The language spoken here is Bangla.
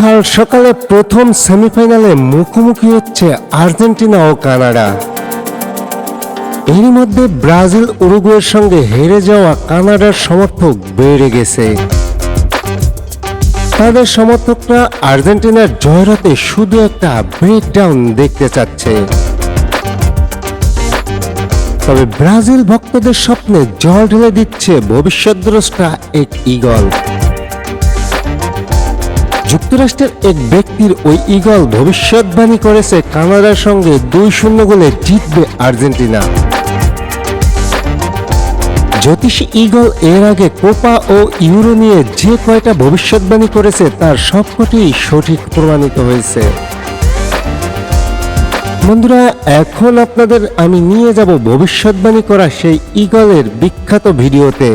কাল সকালে প্রথম সেমিফাইনালে মুখোমুখি হচ্ছে আর্জেন্টিনা ও কানাডা। এর মধ্যে ব্রাজিল উরুগুয়ের সঙ্গে হেরে যাওয়া কানাডার সমর্থক বেড়ে গেছে। তাদের সমর্থকরা আর্জেন্টিনার জয়রাতে শুধু একটা ব্রেকডাউন দেখতে চাচ্ছে। তবে ব্রাজিল ভক্তদের স্বপ্নে জল ঢেলে দিচ্ছে ভবিষ্যৎ ভবিষ্যৎদ্রষ্টা এক ইগল যুক্তরাষ্ট্রের এক ব্যক্তির ওই ইগল ভবিষ্যৎবাণী করেছে কানাডার সঙ্গে দুই শূন্য গোলে জিতবে আর্জেন্টিনা। জ্যোতিষী ইগল এর আগে কোপা ও ইউরো নিয়ে যে কয়টা ভবিষ্যৎবাণী করেছে তার সবকটি সঠিক প্রমাণিত হয়েছে। বন্ধুরা, এখন আপনাদের আমি নিয়ে যাব ভবিষ্যৎবাণী করা সেই ইগলের বিখ্যাত ভিডিওতে।